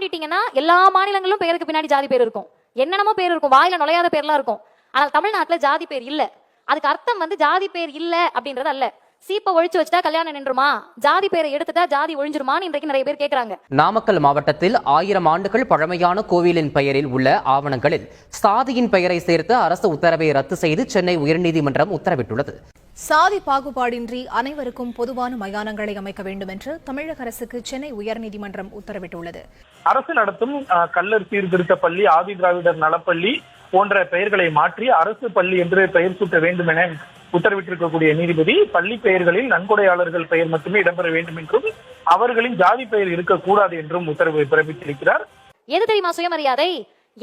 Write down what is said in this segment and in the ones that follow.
தாண்டிட்டீங்கன்னா எல்லா மாநிலங்களும் பேருக்கு பின்னாடி ஜாதி பேர் இருக்கும். என்னென்னமோ பேர் இருக்கும். வாயில நுழையாத பேர்லாம் இருக்கும். ஆனால் தமிழ்நாட்டில் ஜாதி பேர் இல்ல. அதுக்கு அர்த்தம் வந்து ஜாதி பேர் இல்லை அப்படின்றது அல்ல. சீப்பை ஒழிச்சு வச்சுட்டா கல்யாணம் நின்றுமா? ஜாதி பேரை எடுத்துட்டா ஜாதி ஒழிஞ்சிருமான்னு இன்றைக்கு நிறைய பேர் கேக்குறாங்க. நாமக்கல் மாவட்டத்தில் ஆயிரம் ஆண்டுகள் பழமையான கோவிலின் பெயரில் உள்ள ஆவணங்களில் சாதியின் பெயரை சேர்த்து அரசு உத்தரவை ரத்து செய்து சென்னை உயர்நீதிமன்றம் உத்தரவிட்டுள்ளது. சாதி பாகுபாடின்றி அனைவருக்கும் பொதுவான மயானங்களை அமைக்க வேண்டும் என்று தமிழக அரசுக்கு சென்னை உயர்நீதிமன்றம் உத்தரவிட்டுள்ளது. அரசு நடத்தும் கள்ளர் சீர்திருத்த பள்ளி ஆதி திராவிடர் நலப்பள்ளி போன்ற பெயர்களை மாற்றி அரசு பள்ளி என்று பெயர் சூட்ட வேண்டும் என உத்தரவிட்டிருக்கக்கூடிய நீதிபதி பள்ளி பெயர்களில் நன்கொடையாளர்கள் பெயர் மட்டுமே இடம்பெற வேண்டும் என்றும் அவர்களின் ஜாதி பெயர் இருக்கக்கூடாது என்றும் உத்தரவு பிறப்பித்திருக்கிறார். எது தெரியுமா சுயமரியாதை?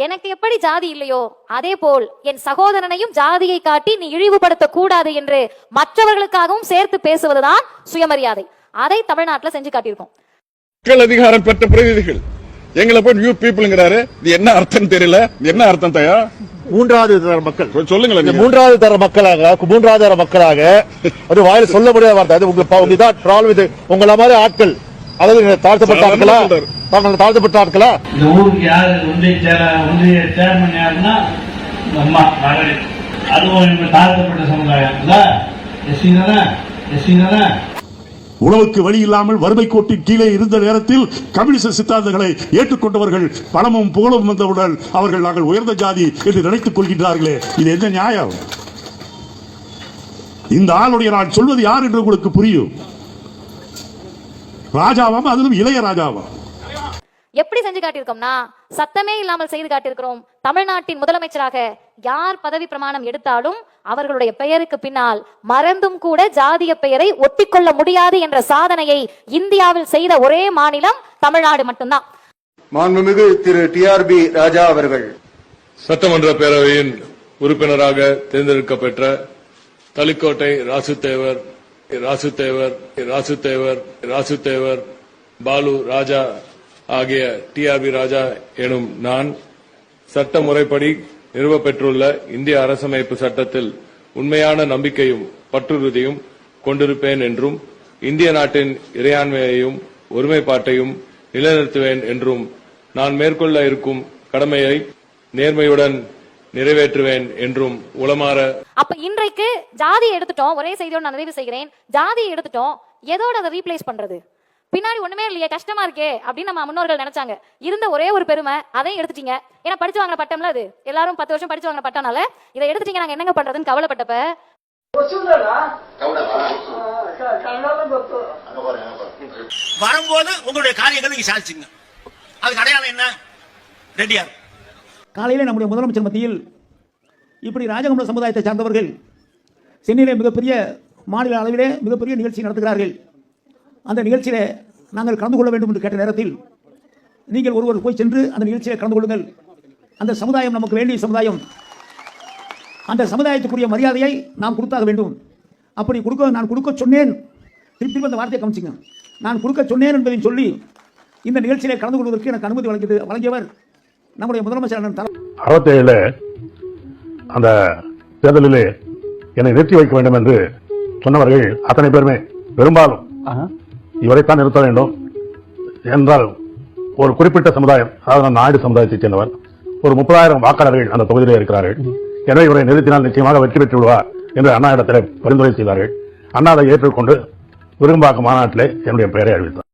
எனக்கு எப்படி ஜாதி இல்லையோ அதே போல் என் சகோதரனையும் ஜாதியை காட்டி நீ இழிவுபடுத்த கூடாது என்று மற்றவர்களுக்காகவும் சேர்த்து பேசுவதுதான் சுயமரியாதை. அதை தமிழ்நாட்டுல செஞ்சு காட்டியிருக்கோம். மக்கள் அதிகாரம் பெற்ற பிரதிநிதிகள். எங்களை போய் நியூ பீப்புள்ங்கிறாரு இது என்ன அர்த்தம் தெரியல. என்ன அர்த்தம் தயா? மூன்றாவது தர மக்கள். கொஞ்சம் சொல்லுங்களேன் இந்த நீங்க. மூன்றாவது தர மக்களாக மூன்றாவது தர மக்களாக அது வாயில சொல்ல முடியாத வார்த்தை. அது உங்க உங்க இதான் ப்ராப்ளம் இது உங்கள மாதிரி ஆட்கள். அதாவது தாழ்த்தப்பட்ட ஆட்களா. தாங்கள் தாழ்த்தப்பட்ட ஆட்களா? இந்த ஊருக்கு யாரு? ஒன்றிய ஒன்றிய சேர்மன் யாருன்னா அம்மா மகளிர் அதுவும் தாழ்த்தப்பட்ட சமுதாயம். இல்ல? எஸ்சி தானே? எஸ்சி தானே? உணவுக்கு வழி இல்லாமல் வறுமை கோட்டின் கீழே இருந்த நேரத்தில் கம்யூனிச சித்தாந்தங்களை ஏற்றுக்கொண்டவர்கள் பணமும் புகழும் வந்தவுடன் அவர்கள் நாங்கள் உயர்ந்த ஜாதி என்று நினைத்துக் கொள்கின்றார்களே. இது என்ன நியாயம்? இந்த ஆளுடைய நான் சொல்வது யார் என்று உங்களுக்கு புரியும்? ராஜாவாம் அதிலும் இளைய ராஜாவாம். எப்படி செஞ்சு காட்டியிருக்கோம்னா சத்தமே இல்லாமல் செய்து காட்டியிருக்கிறோம். தமிழ்நாட்டின் முதலமைச்சராக யார் பதவி பிரமாணம் எடுத்தாலும் அவர்களுடைய பெயருக்கு பின்னால் மறந்தும் கூட ஜாதிய பெயரை ஒட்டிக்கொள்ள முடியாது என்ற சாதனையை இந்தியாவில் செய்த ஒரே மாநிலம் தமிழ்நாடு மட்டும்தான். மாண்புமிகு திரு டிஆர்பி ராஜா அவர்கள். சட்டமன்ற பேரவையின் உறுப்பினராக தேர்ந்தெடுக்கப்பெற்ற தளிக்கோட்டை ராசுதேவர் ராசுதேவர் ராசுதேவர் ராசுதேவர் பாலு ராஜா ஆகிய டிஆர்பி ராஜா எனும் நான் சட்ட முறைப்படி நிறுவப்பெற்றுள்ள இந்திய அரசமைப்பு சட்டத்தில் உண்மையான நம்பிக்கையும் பற்றுறுதியும் கொண்டிருப்பேன் என்றும் இந்திய நாட்டின் இறையாண்மையையும் ஒருமைப்பாட்டையும் நிலைநிறுத்துவேன் என்றும் நான் மேற்கொள்ள இருக்கும் கடமையை நேர்மையுடன் நிறைவேற்றுவேன் என்றும் உளமாற அப்ப இன்றைக்கு ஜாதியை எடுத்துட்டோம் ஒரே செய்தியோட நான் நிறைவு செய்கிறேன். ஜாதியை எடுத்துட்டோம் எதோட அதை ரீப்ளேஸ் பண்றது? பின்னாடி ஒண்ணுமே இல்லையே கஷ்டமா இருக்கே அப்படின்னு நம்ம முன்னோர்கள் நினைச்சாங்க. இருந்த ஒரே ஒரு பெருமை அதையும் எடுத்துட்டீங்க. ஏன்னா படிச்சு வாங்கின பட்டம்ல அது. எல்லாரும் பத்து வருஷம் படிச்சு வாங்கின பட்டம்னால இதை எடுத்துட்டீங்க. நாங்க என்னங்க பண்றதுன்னு கவலைப்பட்டப்ப வரும்போது உங்களுடைய காரியங்களை நீங்க சாதிச்சுங்க அதுக்கு அடையாளம் என்ன? ரெடியார் காலையிலே நம்முடைய முதலமைச்சர் மத்தியில் இப்படி ராஜகம்பள சமுதாயத்தை சார்ந்தவர்கள் சென்னையிலே மிகப்பெரிய மாநில அளவிலே மிகப்பெரிய நிகழ்ச்சி நடத்துகிறார்கள். அந்த நிகழ்ச்சியிலே நாங்கள் கலந்து கொள்ள வேண்டும் என்று கேட்ட நேரத்தில் நீங்கள் ஒருவர் போய் சென்று அந்த நிகழ்ச்சியிலே கலந்து கொள்ளுங்கள். அந்த சமுதாயம் நமக்கு வேண்டிய சமுதாயம். அந்த சமுதாயத்துக்குரிய மரியாதையை நாம் கொடுத்தாக வேண்டும். அப்படி கொடுக்க நான் கொடுக்க சொன்னேன். திருப்பி அந்த வார்த்தையை கவனிச்சுங்க. நான் கொடுக்க சொன்னேன் என்பதை சொல்லி இந்த நிகழ்ச்சியிலே கலந்து கொள்வதற்கு எனக்கு அனுமதி வழங்கியது வழங்கியவர் நம்முடைய முதலமைச்சர் அண்ணன் தர அறுபத்தேழுல அந்த தேர்தலிலே என்னை நிறுத்தி வைக்க வேண்டும் என்று சொன்னவர்கள் அத்தனை பேருமே. பெரும்பாலும் இவரைத்தான் நிறுத்த வேண்டும் என்றால் ஒரு குறிப்பிட்ட சமுதாயம் அதாவது நான் நாயுடு சமுதாயத்தைச் சேர்ந்தவர் ஒரு முப்பதாயிரம் வாக்காளர்கள் அந்த தொகுதியில் இருக்கிறார்கள். எனவே இவரை நிறுத்தினால் நிச்சயமாக வெற்றி பெற்று விடுவார் என்று அண்ணா இடத்திலே பரிந்துரை செய்தார்கள். அண்ணா அதை ஏற்றுக்கொண்டு விரும்பாக்க மாநாட்டிலே என்னுடைய பெயரை அறிவித்தார்.